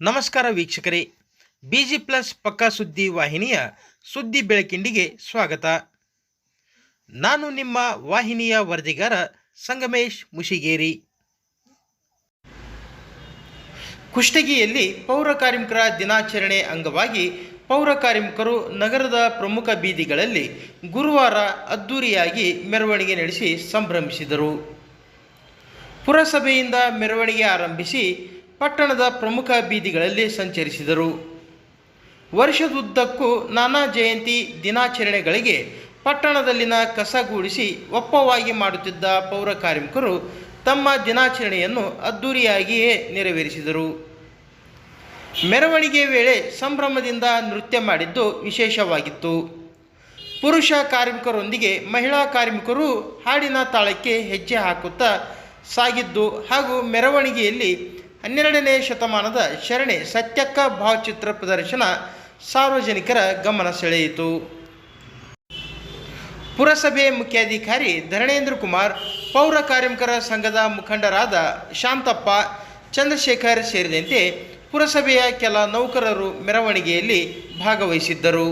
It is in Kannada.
ನಮಸ್ಕಾರ ವೀಕ್ಷಕರೇ. ಬಿಜಿ ಪ್ಲಸ್ ಪಕ್ಕಾ ಸುದ್ದಿ ವಾಹಿನಿಯ ಸುದ್ದಿ ಬೆಳಕಿಂಡಿಗೆ ಸ್ವಾಗತ. ನಾನು ನಿಮ್ಮ ವಾಹಿನಿಯ ವರದಿಗಾರ ಸಂಗಮೇಶ್ ಮುಷಿಗೇರಿ. ಕುಷ್ಟಗಿಯಲ್ಲಿ ಪೌರ ಕಾರ್ಮಿಕರ ದಿನಾಚರಣೆ ಅಂಗವಾಗಿ ಪೌರ ಕಾರ್ಮಿಕರು ನಗರದ ಪ್ರಮುಖ ಬೀದಿಗಳಲ್ಲಿ ಗುರುವಾರ ಅದ್ದೂರಿಯಾಗಿ ಮೆರವಣಿಗೆ ನಡೆಸಿ ಸಂಭ್ರಮಿಸಿದರು. ಪುರಸಭೆಯಿಂದ ಮೆರವಣಿಗೆ ಆರಂಭಿಸಿ ಪಟ್ಟಣದ ಪ್ರಮುಖ ಬೀದಿಗಳಲ್ಲಿ ಸಂಚರಿಸಿದರು. ವರ್ಷದುದ್ದಕ್ಕೂ ನಾನಾ ಜಯಂತಿ ದಿನಾಚರಣೆಗಳಿಗೆ ಪಟ್ಟಣದಲ್ಲಿನ ಕಸಗೂಡಿಸಿ ಒಪ್ಪವಾಗಿ ಮಾಡುತ್ತಿದ್ದ ಪೌರ ಕಾರ್ಮಿಕರು ತಮ್ಮ ದಿನಾಚರಣೆಯನ್ನು ಅದ್ದೂರಿಯಾಗಿಯೇ ನೆರವೇರಿಸಿದರು. ಮೆರವಣಿಗೆ ವೇಳೆ ಸಂಭ್ರಮದಿಂದ ನೃತ್ಯ ಮಾಡಿದ್ದು ವಿಶೇಷವಾಗಿತ್ತು. ಪುರುಷ ಕಾರ್ಮಿಕರೊಂದಿಗೆ ಮಹಿಳಾ ಕಾರ್ಮಿಕರು ಹಾಡಿನ ತಾಳಕ್ಕೆ ಹೆಜ್ಜೆ ಹಾಕುತ್ತಾ ಸಾಗಿದ್ದು ಹಾಗೂ ಮೆರವಣಿಗೆಯಲ್ಲಿ ಹನ್ನೆರಡನೇ ಶತಮಾನದ ಶರಣೆ ಸತ್ಯಕ್ಕ ಭಾವಚಿತ್ರ ಪ್ರದರ್ಶನ ಸಾರ್ವಜನಿಕರ ಗಮನ ಸೆಳೆಯಿತು. ಪುರಸಭೆ ಮುಖ್ಯಾಧಿಕಾರಿ ಧರಣೇಂದ್ರ ಕುಮಾರ್, ಪೌರ ಕಾರ್ಮಿಕರ ಸಂಘದ ಮುಖಂಡರಾದ ಶಾಂತಪ್ಪ, ಚಂದ್ರಶೇಖರ್ ಸೇರಿದಂತೆ ಪುರಸಭೆಯ ಕೆಲ ನೌಕರರು ಮೆರವಣಿಗೆಯಲ್ಲಿ ಭಾಗವಹಿಸಿದ್ದರು.